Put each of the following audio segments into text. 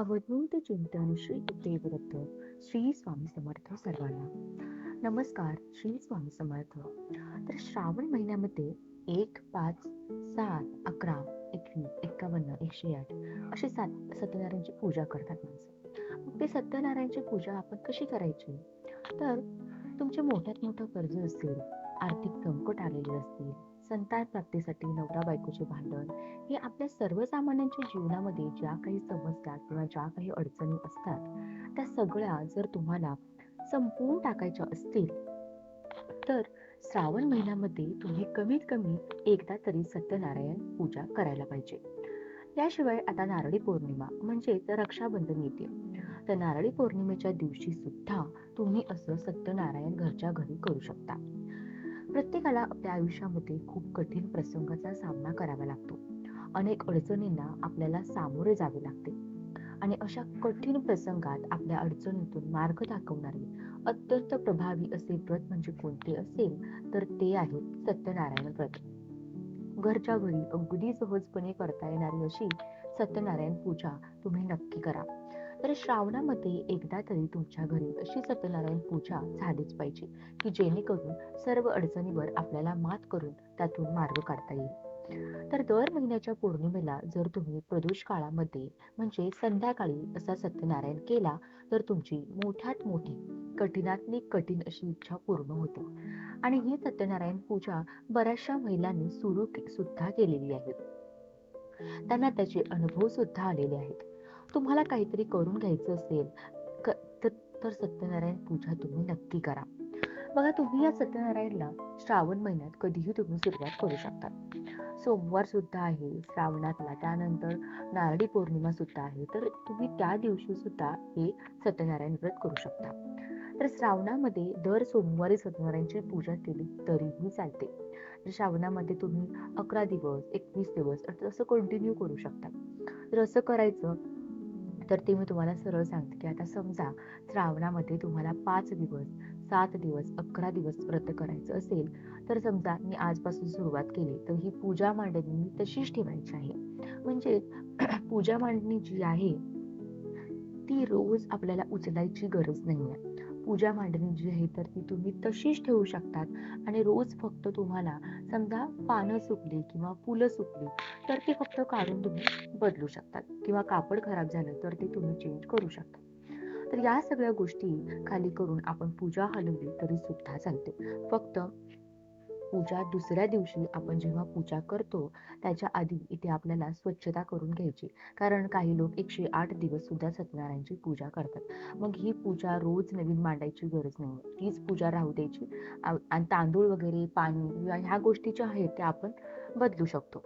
अवधूत चिंतन श्री देवदत्त श्री स्वामी समर्थ सर्वांना. नमस्कार श्री स्वामी समर्थ. तर श्रावण महिन्यामध्ये एक पाच सात अकरा एकवीस एकावन्न एकशे आठ असे सात सत्यनारायणची पूजा करतात माणसं. मग ते सत्यनारायणची पूजा आपण कशी करायची? तर तुमचे मोठ्यात मोठं कर्ज असेल आर्थिक संकट आलेले असतील संतान प्राप्तीसाठी नवरा बायकोचे भांडण हे आपल्या सर्वसामान्यांच्या जीवनामध्ये ज्या काही समस्या किंवा ज्या काही अडचणी असतात त्या सगळ्या जर तुम्हाला संपवून टाकायच्या असतील तर श्रावण महिन्यामध्ये तुम्ही कमीत कमी एकदा तरी सत्यनारायण पूजा करायला पाहिजे. याशिवाय आता नारळी पौर्णिमा म्हणजेच रक्षाबंधन येते. तर नारळी पौर्णिमेच्या दिवशी सुद्धा तुम्ही असं सत्यनारायण घरच्या घरी करू शकता. प्रत्येकाला आपल्या आयुष्यामध्ये खूप कठीण प्रसंगाचा सामना करावा लागतो. अनेक अडचणींना आपल्याला सामोरे जावे लागते. आणि अशा कठीण प्रसंगात आपल्या अडचणीतून मार्ग दाखवणारे अत्यंत प्रभावी असे व्रत म्हणजे कोणते असेल तर ते आहे सत्यनारायण व्रत. घरच्या घरी अगदी सहजपणे करता येणारी अशी सत्यनारायण पूजा तुम्ही नक्की करा. तर श्रावणामध्ये एकदा तरी तुमच्या घरी अशी सत्यनारायण पूजा झालीच पाहिजे की जेणेकरून सर्व अडचणीवर आपल्याला मात करून त्यातून मार्ग काढता येईल. तर दर महिन्याच्या पौर्णिमेला जर तुम्ही प्रदोष काळामध्ये म्हणजे संध्याकाळी असा सत्यनारायण केला तर तुमची मोठ्यात मोठी कठीणातली कठीण अशी इच्छा पूर्ण होते. आणि ही सत्यनारायण पूजा बऱ्याचशा महिलांनी सुरू सुद्धा केलेली आहे. त्यांना त्याचे अनुभव सुद्धा आलेले आहेत. तुम्हाला काहीतरी करून घ्यायचं असेल तर सत्यनारायण पूजा तुम्ही नक्की करा. बघा तुम्ही या सत्यनारायणला श्रावण महिन्यात कधीही तुम्ही सुरुवात करू शकता. सोमवार सुद्धा आहे श्रावणातला. त्यानंतर नारळी पौर्णिमा सुद्धा आहे. तर तुम्ही त्या दिवशी सुद्धा हे सत्यनारायण व्रत करू शकता. तर श्रावणामध्ये दर सोमवारी सत्यनारायणची पूजा केली तरीही चालते. श्रावणामध्ये तुम्ही अकरा दिवस एकवीस दिवस असं कंटिन्यू करू शकता. तर असं करायचं तर ते मी तुम्हाला सरळ सांगते की आता समजा श्रावणामध्ये तुम्हाला पाच दिवस सात दिवस अकरा दिवस व्रत करायचं असेल तर समजा मी आजपासून सुरुवात केली तर ही पूजा मांडणी मी तशीच ठेवायची आहे. म्हणजे पूजा मांडणी जी आहे ती रोज आपल्याला उचलायची गरज नाही आहे पूजा मांडणी जी आहे तर ती तुम्ही तशीच ठेवू शकतात. आणि रोज फक्त तुम्हाला समजा पानं सुकली किंवा फुलं सुकली तर ती फक्त काढून तुम्ही बदलू शकतात. किंवा कापड खराब झालं तर ते तुम्ही चेंज करू शकता. तर या सगळ्या गोष्टी खाली करून आपण पूजा हलवली तरी सुद्धा चालते. फक्त पूजा दुसऱ्या दिवशी आपण जेव्हा पूजा करतो त्याच्या आधी इथे आपल्याला स्वच्छता करून घ्यायची. कारण काही लोक एकशे आठ दिवस सुद्धा सत्यनारायणची पूजा करतात. मग ही पूजा रोज नवीन मांडायची गरज नाही. तीच पूजा राहू द्यायची. आणि तांदूळ वगैरे पाणी ह्या गोष्टी ज्या आहेत त्या आपण बदलू शकतो.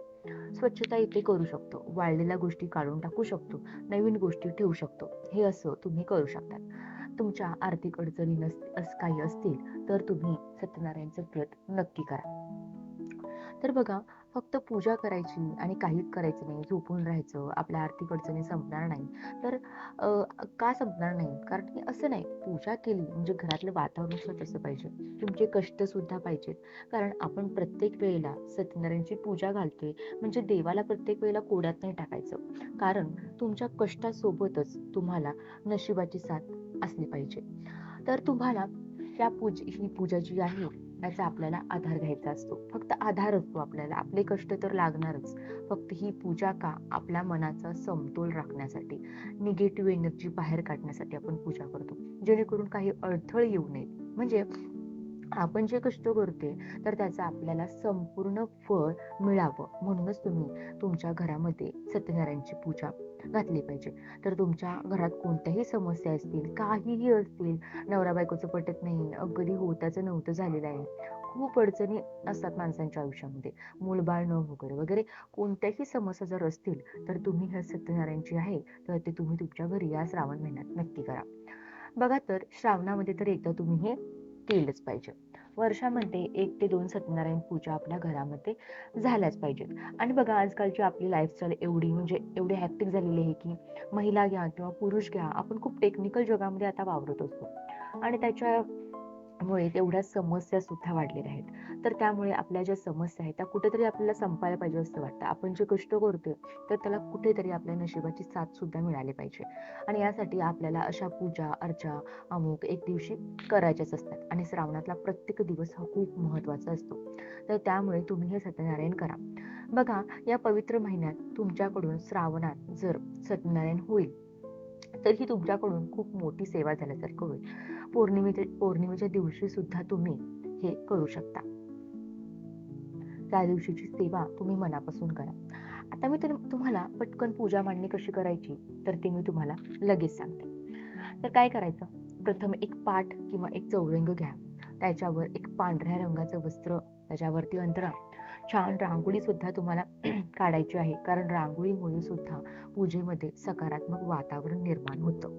स्वच्छता इथे करू शकतो. वाळलेल्या गोष्टी काढून टाकू शकतो. नवीन गोष्टी ठेवू शकतो. हे असं तुम्ही करू शकता तुमच्या आर्थिक अडचणी नस काही असतील तर तुम्ही सत्यनारायणचं व्रत नक्की करा. तर बघा फक्त पूजा करायची आणि काहीच करायचं नाही झोपून राहायचं आपल्या आर्थिक अडचणी संपणार नाही तर का संपणार नाही कारण की असं नाही पूजा केली म्हणजे घरातलं वातावरण स्वच्छ असं पाहिजे. तुमचे कष्ट सुद्धा पाहिजेत. कारण आपण प्रत्येक वेळेला सत्यनारायणची पूजा घालतोय म्हणजे देवाला प्रत्येक वेळेला कोड्यात नाही टाकायचं. कारण तुमच्या कष्टासोबतच तुम्हाला नशिबाची साथ असली पाहिजे. तर तुम्हाला या पूज ही पूजा जी आहे त्याचा आपल्याला आधार घ्यायचा असतो. फक्त आधार असतो आपल्याला. आपले कष्ट तर लागणारच. फक्त ही पूजा का आपल्या मनाचा समतोल राखण्यासाठी निगेटिव्ह एनर्जी बाहेर काढण्यासाठी आपण पूजा करतो. जेणेकरून काही अडथळ येऊ नये म्हणजे आपण जे कष्ट करतोय तर त्याचं आपल्याला संपूर्ण फळ मिळावं. म्हणूनच तुम्ही तुमच्या घरामध्ये सत्यनारायणची पूजा घातली पाहिजे. तर तुमच्या घरात कोणत्याही समस्या असतील काहीही असतील नवरा बायकोचं पटत नाही अगदी होत्याचं नव्हतं झालेलं आहे. खूप अडचणी असतात माणसांच्या आयुष्यामध्ये. मूलबाळ न वगैरे वगैरे कोणत्याही समस्या जर असतील तर तुम्ही हे सत्यनारायणची आहे तर ते तुम्ही तुमच्या घरी या श्रावण महिन्यात नक्की करा. बघा तर श्रावणामध्ये तर एकदा तुम्ही हे केलंच पाहिजे. वर्षामध्ये एक ते दोन सत्यनारायण पूजा आपल्या घरामध्ये झाल्याच पाहिजेत. आणि बघा आजकालची आपली लाईफस्टाईल एवढी म्हणजे एवढी हॅक्टिक झालेली आहे की महिला घ्या किंवा पुरुष घ्या आपण खूप टेक्निकल जगामध्ये आता वावरत असतो. आणि त्याच्या मुळे तेवढ्या समस्या सुद्धा वाढलेल्या आहेत. तर त्यामुळे आपल्या ज्या समस्या आहेत त्या कुठेतरी आपल्याला संपायला पाहिजे असं वाटतं. आपण जे कष्ट करतोय तर त्याला कुठेतरी आपल्या नशिबाची साथ सुद्धा मिळाली पाहिजे. आणि यासाठी आपल्याला अशा पूजा अर्चा अमुक एक दिवशी करायच्याच असतात. आणि श्रावणातला प्रत्येक दिवस हा खूप महत्त्वाचा असतो. तर त्यामुळे तुम्ही हे सत्यनारायण करा. बघा या पवित्र महिन्यात तुमच्याकडून श्रावणात जर सत्यनारायण होईल तर ही तुमच्याकडून खूप मोठी सेवा झाल्यासारखं होईल. पौर्णिमेचे पौर्णिमेच्या दिवशी सुद्धा तुम्ही हे करू शकता. त्या दिवशीची सेवा तुम्ही मनापासून करा. आता मी तुम्हाला पटकन पूजा मांडणी कशी करायची तर ते मी तुम्हाला लगेच सांगते. तर काय करायचं? प्रथम एक पाठ किंवा एक चौरंग घ्या. त्याच्यावर एक पांढऱ्या रंगाचं वस्त्र त्याच्यावरती अंतरा. छान रांगोळी सुद्धा तुम्हाला काढायची आहे. कारण रांगोळीमुळे सुद्धा पूजेमध्ये सकारात्मक वातावरण निर्माण होतं.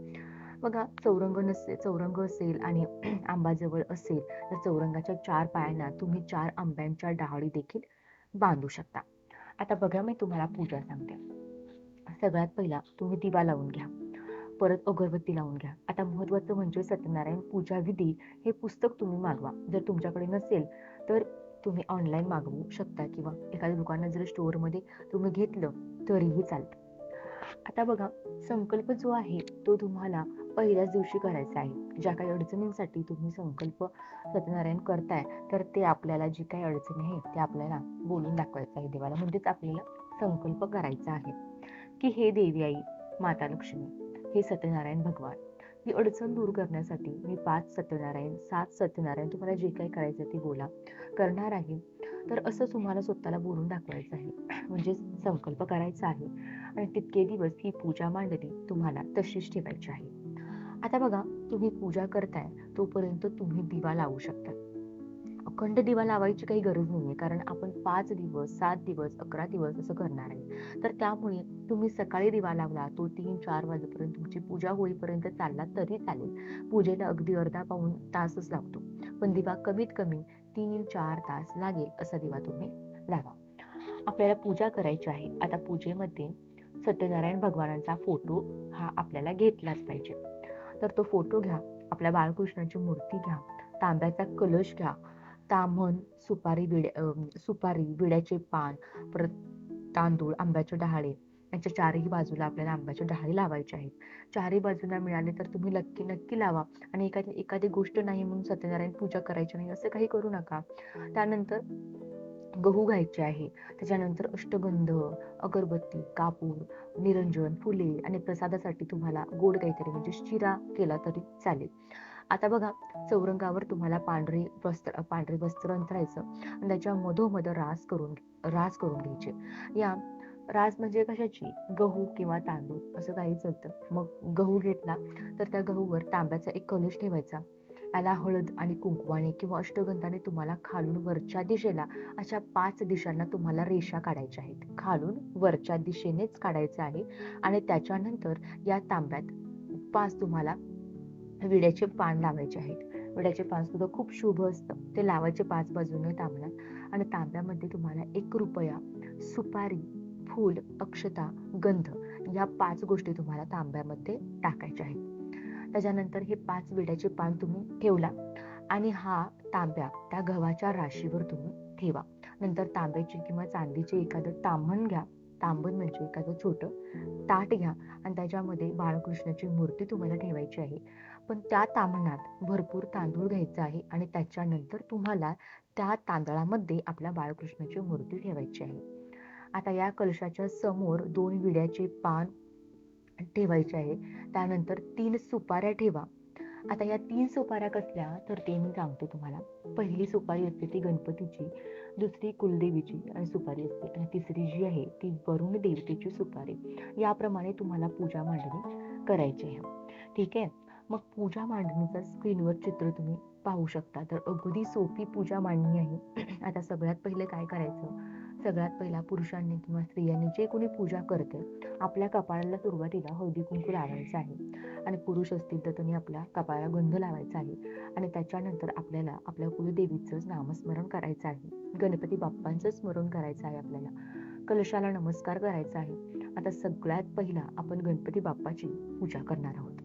बघा चौरंग नसते चौरंग असेल आणि आंबाजवळ असेल तर चौरंगाच्या चार पायांना तुम्ही चार आंब्यांच्या डहाळी देखील बांधू शकता. आता बघा मी तुम्हाला पूजा सांगते. सगळ्यात पहिला तुम्ही दिवा लावून घ्या. परत अगरबत्ती लावून घ्या. आता महत्वाचं म्हणजे सत्यनारायण पूजा विधी हे पुस्तक तुम्ही मागवा. जर तुमच्याकडे नसेल तर तुम्ही ऑनलाईन मागवू शकता किंवा एखाद्या दुकानात जर स्टोअरमध्ये तुम्ही घेतलं तरीही चालतं. आता बघा संकल्प जो आहे तो तुम्हाला पहिल्याच दिवशी करायचं आहे. ज्या काही अडचणींसाठी तुम्ही संकल्प सत्यनारायण करताय तर ते आपल्याला जी काही अडचणी आहे ते आपल्याला बोलून दाखवायचं आहे देवाला. म्हणजेच आपल्याला संकल्प करायचा आहे. की हे देवी आई माता लक्ष्मी हे सत्यनारायण भगवान ही अडचण दूर करण्यासाठी मी पाच सत्यनारायण सात सत्यनारायण तुम्हाला जे काही करायचं ते बोला. करणार आहे. तर असं तुम्हाला स्वतःला बोलून दाखवायचं आहे. म्हणजे संकल्प करायचा आहे. आणि तितके दिवस ही पूजा मांडणी तुम्हाला तशीच ठेवायची आहे. आता बघा तुम्ही पूजा करताय तोपर्यंत तुम्ही दिवा लावू शकता. अखंड दिवा लावायची काही गरज नाहीये कारण आपण पाच दिवस सात दिवस अकरा दिवस असं करणार आहे. तर त्यामुळे तुम्ही सकाळी दिवा लावला तो तीन चार वाजेपर्यंत तुमची पूजा होईपर्यंत चालला तरी चालेल. पूजेला अगदी अर्धा पाऊन तासच लागतो. पण दिवा कमीत कमी तीन चार तास लागेल असा दिवा तुम्ही लावा. आपल्याला पूजा करायची आहे. आता पूजेमध्ये सत्यनारायण भगवानांचा फोटो हा आपल्याला घेतलाच पाहिजे. तर तो फोटो घ्या आपल्या बाळकृष्णाची मूर्ती घ्या तांब्याचा कलश घ्या तामण सुपारी विड सुपारी विड्याचे पान परत तांदूळ आंब्याचे डहाळे यांच्या चारही बाजूला आपल्याला आंब्याच्या डहाळी लावायचे आहेत. चारही बाजूला मिळाले तर तुम्ही नक्की नक्की लावा आणि एखादी एखादी गोष्ट नाही म्हणून सत्यनारायण पूजा करायची नाही असं काही करू नका. त्यानंतर गहू घ्यायचे आहे. त्याच्यानंतर अष्टगंध अगरबत्ती कापूर निरंजन फुले आणि प्रसादासाठी तुम्हाला गोड काहीतरी म्हणजे शिरा केला तरी चालेल. आता बघा चौरंगावर तुम्हाला पांढरे वस्त्र पांढरे वस्त्र अंतरायचं. आणि त्याच्या मधोमध रास करून रास करून घ्यायचे. या रास म्हणजे कशाची? गहू किंवा तांदूळ असं काही चालतं. मग गहू घेतला तर त्या गहूवर तांब्याचा एक कलश ठेवायचा. याला हळद आणि कुंकवाने किंवा अष्टगंधाने तुम्हाला खालून वरच्या दिशेला अशा पाच दिशांना तुम्हाला रेषा काढायच्या आहेत. खालून वरच्या दिशेनेच काढायचं आहे आणि त्याच्यानंतर या तांब्यात पाच तुम्हाला विड्याचे पान लावायचे आहेत. विड्याचे पान सुद्धा खूप शुभ असतं. ते लावायचे पाच बाजूने तांब्यात आणि तांब्यामध्ये तुम्हाला एक रुपया सुपारी फूल अक्षता गंध या पाच गोष्टी तुम्हाला तांब्यामध्ये टाकायच्या आहेत. त्याच्यानंतर हे पाच विड्याचे पान तुम्ही ठेवला. आणि हा तांब्या त्या गव्हाच्या राशीवर तुम्ही ठेवा. नंतर तांब्याची किंवा चांदीचे एखादं तांबण घ्या. तांबण म्हणजे एखादं छोटं ताट घ्या. आणि त्याच्यामध्ये बाळकृष्णाची मूर्ती तुम्हाला ठेवायची आहे. पण त्या तांबणात भरपूर तांदूळ घ्यायचा आहे आणि त्याच्यानंतर तुम्हाला त्या तांदळामध्ये आपल्या बाळकृष्णाची मूर्ती ठेवायची आहे. आता या कलशाच्या समोर दोन विड्याचे पान ठेवायचे आहे. त्यानंतर तीन सुपाऱ्या ठेवा. आता या तीन सुपाऱ्या कसल्या? तर ते मी सांगते तुम्हाला. पहिली सुपारी असते ती गणपतीची दुसरी कुलदेवीची आणि सुपारी असते. आणि तिसरी जी आहे ती वरुण देवतेची सुपारी. याप्रमाणे तुम्हाला पूजा मांडणी करायची आहे. ठीक आहे? मग पूजा मांडणीचा स्क्रीनवर चित्र तुम्ही पाहू शकता. तर अगदी सोपी पूजा मांडणी आहे. आता सगळ्यात पहिले काय करायचं? सगळ्यात पहिला पुरुषांनी किंवा स्त्रियांनी जे कोणी पूजा करते आपल्या कपाळाला सुरुवातीला हळदी कुंकू लावायचं आहे. आणि पुरुष असतील तर त्यांनी आपल्या कपाळाला गंध लावायचा आहे. आणि त्याच्यानंतर आपल्याला आपल्या कुलदेवीचं नामस्मरण करायचं आहे. गणपती बाप्पांचं स्मरण करायचं आहे आपल्याला. कलशाला नमस्कार करायचा आहे. आता सगळ्यात पहिला आपण गणपती बाप्पाची पूजा करणार आहोत.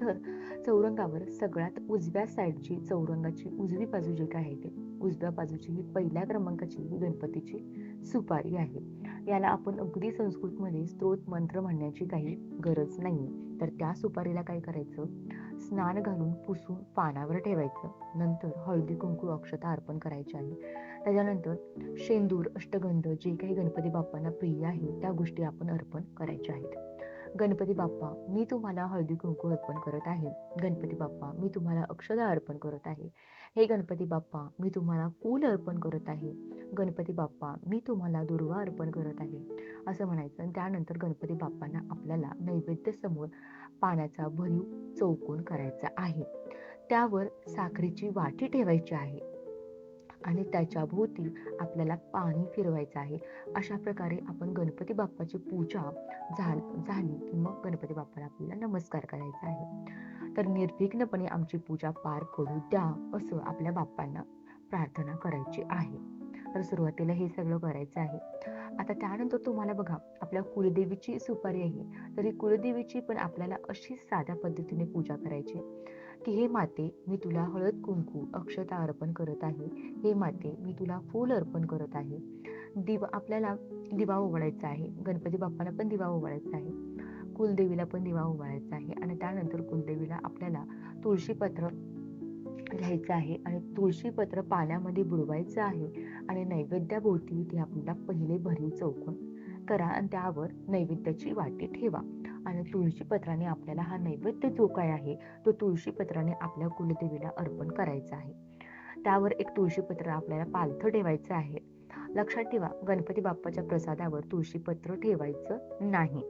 तर चौरंगावर सगळ्यात उजव्या साईडची चौरंगाची उजवी बाजू जी काय आहे ते उजव्या बाजूची ही पहिल्या क्रमांकाची ही गणपतीची सुपारी आहे. याला आपण अगदी संस्कृतमध्ये स्तोत्र मंत्र म्हणण्याची काही गरज नाही तर त्या सुपारीला काय करायचं? स्नान घालून पुसून पानावर ठेवायचं. नंतर हळदी कुंकू अक्षता अर्पण करायची आहे त्याच्यानंतर शेंदूर अष्टगंध जे काही गणपती बाप्पांना प्रिय आहे त्या गोष्टी आपण अर्पण करायच्या आहेत. गणपती बाप्पा मी तुम्हाला हळदी कुंकू अर्पण करत आहे. गणपती बाप्पा मी तुम्हाला अक्षदा अर्पण करत आहे. हे गणपती बाप्पा मी तुम्हाला फूल अर्पण करत आहे. गणपती बाप्पा मी तुम्हाला दुर्वा अर्पण करत आहे. असं म्हणायचं आणि त्यानंतर गणपती बाप्पांना आपल्याला नैवेद्य समोर पाण्याचा भरीव चौकोन करायचा आहे. त्यावर साखरेची वाटी ठेवायची आहे. आणि त्याच्या भोवती आपल्याला पाणी फिरवायचं आहे. अशा प्रकारे आपण गणपती बाप्पाची पूजा झाल झाली की मग गणपती बाप्पाला आपल्याला नमस्कार करायचा आहे. तर निर्विघ्नपणे आमची पूजा पार पडू द्या असं आपल्या बाप्पांना प्रार्थना करायची आहे. तर सुरुवातीला हे सगळं करायचं आहे. आता त्यानंतर तुम्हाला बघा आपल्या कुलदेवीची सुपारी आहे. तर ही कुलदेवीची पण आपल्याला अशी साध्या पद्धतीने पूजा करायची की हे माते मी तुला हळद कुंकू अक्षता अर्पण करत आहे. हे माते मी तुला फूल अर्पण करत आहे. दिवा आपल्याला दिवा ओवाळायचा आहे. गणपती बाप्पाला पण दिवा ओवाळायचा आहे. कुलदेवीला पण दिवा ओवाळायचा आहे. आणि त्यानंतर कुलदेवीला आपल्याला तुळशीपत्र घ्यायचं आहे. आणि तुळशीपत्र पाण्यामध्ये बुडवायचं आहे. आणि नैवेद्याभोवती ते आपल्याला पहिले भरीव चौकोन करा आणि त्यावर नैवेद्याची वाटी ठेवा. आणि तुळशीपत्राने आपल्याला हा नैवेद्य जो काय आहे तो तुळशीपत्राने आपल्या कुलदेवीला अर्पण करायचा आहे. त्यावर एक तुळशीपत्र आपल्याला पालथं ठेवायचं आहे. लक्षात ठेवा गणपती बाप्पाच्या प्रसादावर तुळशीपत्र ठेवायचं नाही.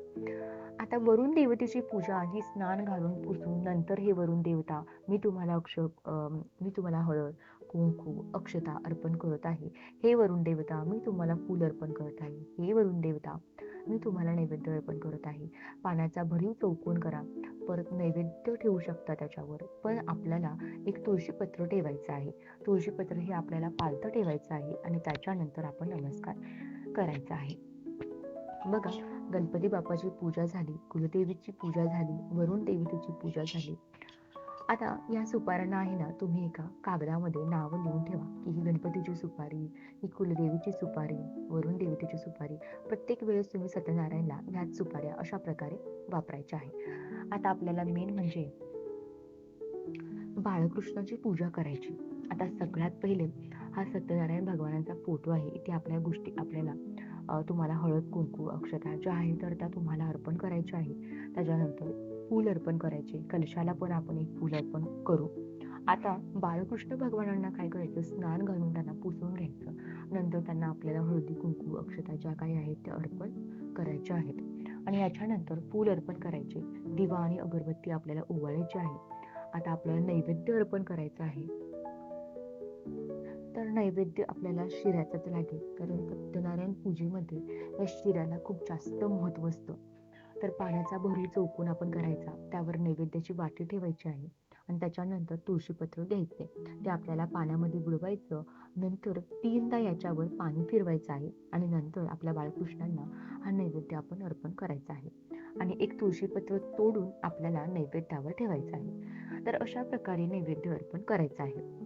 आता वरुण देवतेची पूजा ही स्नान घालून पुसून नंतर हे वरुण देवता मी तुम्हाला अक्ष मी तुम्हाला हळद कुंकू अक्षता अर्पण करत आहे. हे वरुण देवता मी तुम्हाला फूल अर्पण करत आहे. हे वरुण देवता मी तुम्हाला नैवेद्य अर्पण करत आहे. पाण्याचा भरीव चौकोन करा. परत नैवेद्य ठेवू शकता त्याच्यावर. पण आपल्याला एक तुळशीपत्र ठेवायचं आहे. तुळशीपत्र हे आपल्याला पालतं ठेवायचं आहे आणि त्याच्यानंतर आपण नमस्कार करायचा आहे. बघा गणपती बाप्पाची पूजा झाली कुलदेवीची पूजा झाली वरुण देवतेची पूजा झाली. आता या सुपाऱ्यांना आहे ना तुम्ही एका कागदामध्ये नावं लिहून ठेवा की ही गणपतीची सुपारी ही कुलदेवीची सुपारी वरुण देवतेची सुपारी प्रत्येक वेळेस तुम्ही सत्यनारायणला ह्याच सुपाऱ्या अशा प्रकारे वापरायच्या आहे आता आपल्याला मेन म्हणजे बाळकृष्णाची पूजा करायची. आता सगळ्यात पहिले हा सत्यनारायण भगवानांचा फोटो आहे. इथे आपल्या गोष्टी आपल्याला तुम्हाला हळद कुंकू अक्षता ज्या आहे तर त्या तुम्हाला अर्पण करायच्या आहे त्याच्यानंतर फूल अर्पण करायचे. कलशाला पण आपण एक फूल अर्पण करू. आता बाळकृष्ण भगवानांना काय करायचं? स्नान घालून त्यांना पुसून घ्यायचं. नंतर त्यांना आपल्याला हळदी कुंकू अक्षता ज्या काही आहेत त्या अर्पण करायच्या आहेत. आणि याच्यानंतर फूल अर्पण करायचे. दिवा आणि अगरबत्ती आपल्याला ओवाळायची आहे. आता आपल्याला नैवेद्य अर्पण करायचं आहे. तर नैवेद्य आपल्याला शिऱ्याचाच लागेल. कारण सत्यनारायण पूजेमध्ये या शिऱ्याला खूप जास्त महत्त्व असतं. तर पाण्याचा भरीव चौकून आपण करायचा. त्यावर नैवेद्याची वाटी ठेवायची आहे. आणि त्याच्यानंतर तुळशीपत्र घ्यायचे. ते आपल्याला पाण्यामध्ये बुडवायचं. नंतर तीनदा याच्यावर पाणी फिरवायचं आहे. आणि नंतर आपल्या बाळकृष्णांना हा नैवेद्य आपण अर्पण करायचा आहे. आणि एक तुळशीपत्र तोडून आपल्याला नैवेद्यावर ठेवायचं आहे. तर अशा प्रकारे नैवेद्य अर्पण करायचं आहे.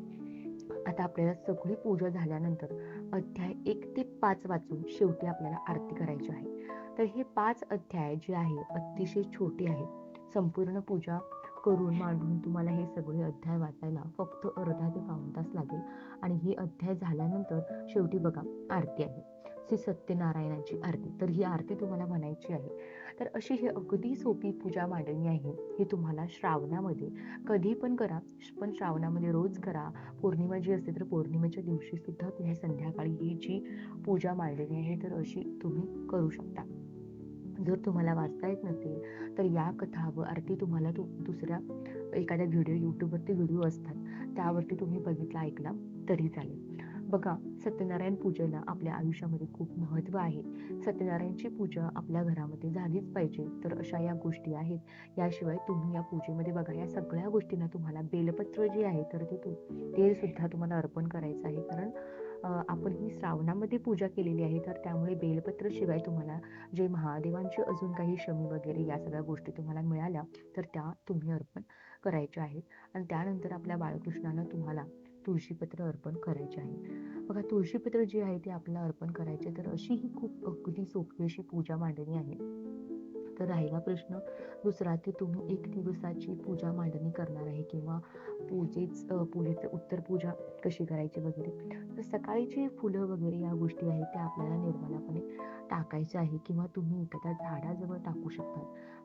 आता आपल्याला सगळी पूजा झाल्यानंतर अध्याय एक ते पाच वाचून शेवटी आपल्याला आरती करायची आहे. तर हे पाच अध्याय जे आहे अतिशय छोटे आहेत. संपूर्ण पूजा करून मांडून तुम्हाला हे सगळे अध्याय वाचायला फक्त अर्धा ते पाऊण तास लागेल. आणि हे अध्याय झाल्यानंतर शेवटी बघा आरती आहे. श्री सत्यनारायणाची आरती. तर ही आरती तुम्हाला म्हणायची आहे. तर अशी ही अगदी सोपी पूजा मांडणी आहे ही तुम्हाला श्रावणामध्ये कधी पण करा. पण श्रावणामध्ये रोज करा. पौर्णिमा जी असते तर पौर्णिमेच्या दिवशी सुद्धा तुम्ही संध्याकाळी ही जी पूजा मांडणी आहे तर अशी तुम्ही करू शकता. जर तुम्हाला वाचता येत नसेल तर या कथा व आरती तुम्हाला तु दुसऱ्या एखाद्या व्हिडिओ यूट्यूबवरती व्हिडिओ असतात. त्यावरती तुम्ही बघितला ऐकला तरी चालेल. बघा सत्यनारायण पूजेला आपल्या आयुष्यामध्ये खूप महत्त्व आहे. सत्यनारायणची पूजा आपल्या घरामध्ये झालीच पाहिजे. तर अशा या गोष्टी आहेत. याशिवाय तुम्ही या पूजेमध्ये बघा या सगळ्या गोष्टींना तुम्हाला बेलपत्र जे आहे तर ते ते सुद्धा तुम्हाला अर्पण करायचं आहे. कारण आपण ही श्रावणामध्ये पूजा केलेली आहे तर त्यामुळे बेलपत्र शिवाय तुम्हाला जे महादेवांची अजून काही शमी वगैरे या सगळ्या गोष्टी तुम्हाला मिळाल्या तर त्या तुम्ही अर्पण करायच्या आहेत. आणि त्यानंतर आपल्या बाळकृष्णानं तुम्हाला तुळशीपत्र अर्पण करायचे आहे. बघा तुळशीपत्र जे आहे ते आपल्याला अर्पण करायचे तर अशी ही खूप अगदी सोपी अशी पूजा मांडणी आहे. तर राहिला प्रश्न. दुसरा की तुम्ही एक दिवसाची पूजा मांडणी करणार आहे किंवा पूजेच पूजेचं उत्तर पूजा कशी करायची वगैरे? तर सकाळीची फुलं वगैरे या गोष्टी आहेत त्या आपल्याला निर्मलापणे टाकायच्या आहे किंवा तुम्ही एखाद्या झाडाजवळ टाकू शकता.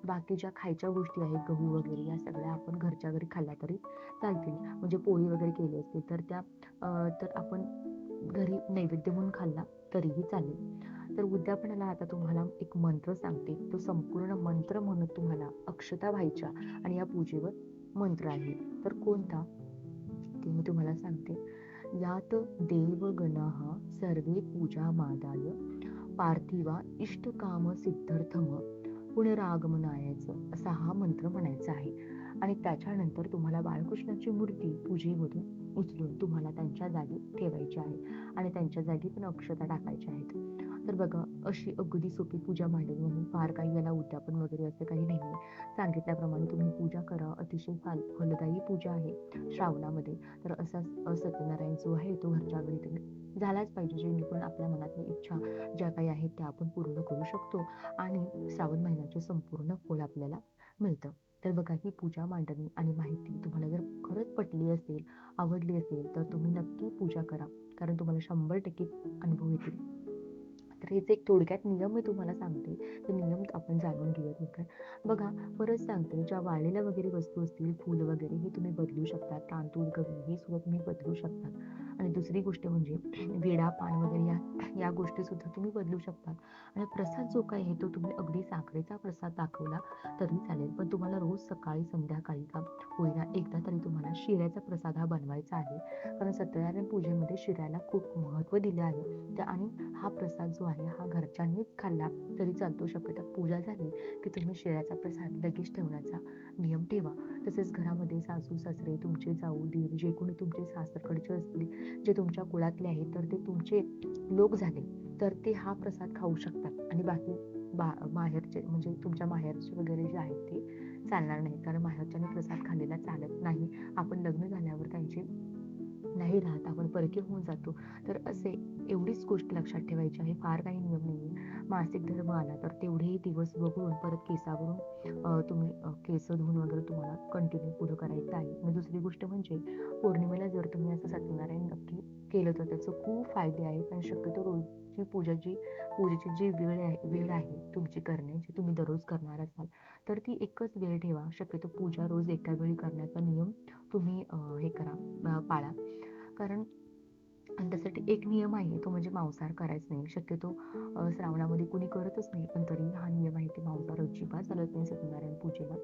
बाकी ज्या खायच्या गोष्टी आहेत गहू वगैरे या सगळ्या आपण घरच्या घरी खाल्ल्या तरी चालतील. म्हणजे पोळी वगैरे केली असते तर त्या तर आपण घरी नैवेद्य म्हणून खाल्ला तरीही चालेल. तर उद्यापनाला आता तुम्हाला एक मंत्र सांगते. तो संपूर्ण मंत्र म्हणून तुम्हाला अक्षता व्हायच्या आणि या पूजेवर मंत्र आहे. तर कोणता? ते मी तुम्हाला सांगते. यात देवगणाः सर्वे पूजा मादाय पार्थिवा इष्टकाम सिद्धार्थम पुनरागमनायचं असा हा मंत्र म्हणायचा आहे. आणि त्याच्यानंतर तुम्हाला बाळकृष्णाची मूर्ती पूजेमधून उचलून तुम्हाला त्यांच्या जागी ठेवायची आहे. आणि त्यांच्या जागी पण अक्षता टाकायच्या आहेत. तर बघा अशी अगदी सोपी पूजा मांडणी म्हणून फार काही याला उद्यापन वगैरे असं काही नाही सांगितल्याप्रमाणे तुम्ही पूजा करा. अतिशय फाल फलदायी पूजा आहे श्रावणामध्ये. तर असा सत्यनारायण जो आहे तो घरच्या घरी झालाच पाहिजे जेणेकरून आपल्या मनातल्या इच्छा ज्या काही आहेत त्या आपण पूर्ण करू शकतो आणि श्रावण महिन्याचे संपूर्ण फळ आपल्याला मिळतं. तर बघा ही पूजा मांडणी आणि माहिती तुम्हाला जर खरंच पटली असेल आवडली असेल तर तुम्ही नक्की पूजा करा. कारण तुम्हाला शंभर टक्के अनुभव येतील. तर हेच एक थोडक्यात नियम मी तुम्हाला सांगते. ते नियम आपण जाणून घेऊयात बघा परत सांगते ज्या वाळलेल्या वगैरे वस्तू असतील फुल वगैरे हे तुम्ही बदलू शकता. तांदूळ गहू हे सुद्धा तुम्ही बदलू शकता. आणि दुसरी गोष्ट म्हणजे विडा पान वगैरे या या गोष्टी सुद्धा तुम्ही बदलू शकता. आणि प्रसाद जो काही आहे तो तुम्ही अगदी साखरेचा प्रसाद दाखवला तरी चालेल. पण तुम्हाला रोज सकाळी संध्याकाळी का होईना एकदा तरी तुम्हाला शिऱ्याचा प्रसाद हा बनवायचा आहे. कारण सत्यनारायण पूजेमध्ये शिऱ्याला खूप महत्त्व दिले आहे. त्या आणि हा प्रसाद जो आहे हा घरच्यांनीच खाल्ला तरी चालतो शक्यता. पूजा झाली की तुम्ही शिऱ्याचा प्रसाद लगेच ठेवण्याचा नियम ठेवा. तसेच घरामध्ये सासू सासरे तुमचे जाऊ दीर जे कोणी तुमचे सासरकडचे असतील जे तुमच्या कुळातले आहेत तर ते तुमचे लोक झाले तर ते हा प्रसाद खाऊ शकतात. आणि बाकी बा माहेरचे म्हणजे तुमच्या माहेरचे वगैरे जे आहेत ते चालणार नाही कारण माहेरच्याने प्रसाद खाल्लेला चालत नाही. आपण लग्न झाल्यावर त्यांचे नाही राहत आपण परकी होऊन जातो. तर असे एवढीच गोष्ट लक्षात ठेवायची आहे. फार काही नियम नाही मासिक धर्म आला तर तेवढेही दिवस बघून परत केसावरून तुम्ही केस धुवून वगैरे तुम्हाला कंटिन्यू पुढं करायचं आहे. आणि दुसरी गोष्ट म्हणजे पौर्णिमेला जर तुम्ही असं सत्यनारायण नक्की केलं तर त्याचं खूप फायदे आहेत पण शक्यतो रोजची पूजाची पूजेची जी वेळ आहे वेळ आहे तुमची करण्याची तुम्ही दररोज करणार असाल तर ती एकच वेळ ठेवा. शक्यतो पूजा रोज एका वेळी करण्याचा नियम तुम्ही हे करा पाळा. कारण आणि त्यासाठी एक नियम आहे तो म्हणजे मांसाहार करायचा नाही. शक्यतो श्रावणामध्ये कुणी करतच नाही पण तरी हा नियम आहे की मांसाहार अजिबात चालत नाही सत्यनारायण पूजेला.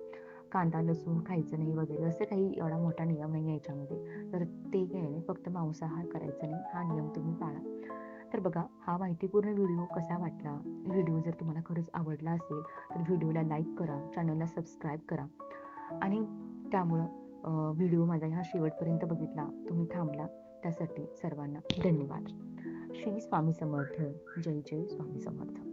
कांदा लसूण खायचं नाही वगैरे असं काही एवढा मोठा नियम नाही आहे याच्यामध्ये. तर ते काय नाही फक्त मांसाहार करायचा नाही हा नियम तुम्ही पाळा. तर बघा हा माहितीपूर्ण व्हिडिओ कसा वाटला? व्हिडिओ जर तुम्हाला खरंच आवडला असेल तर व्हिडिओला लाईक करा चॅनलला सबस्क्राईब करा. आणि त्यामुळं व्हिडिओ माझा ह्या शेवटपर्यंत बघितला तुम्ही थांबला. त्यासाठी सर्वांना धन्यवाद. श्री स्वामी समर्थ. जय जय स्वामी समर्थ.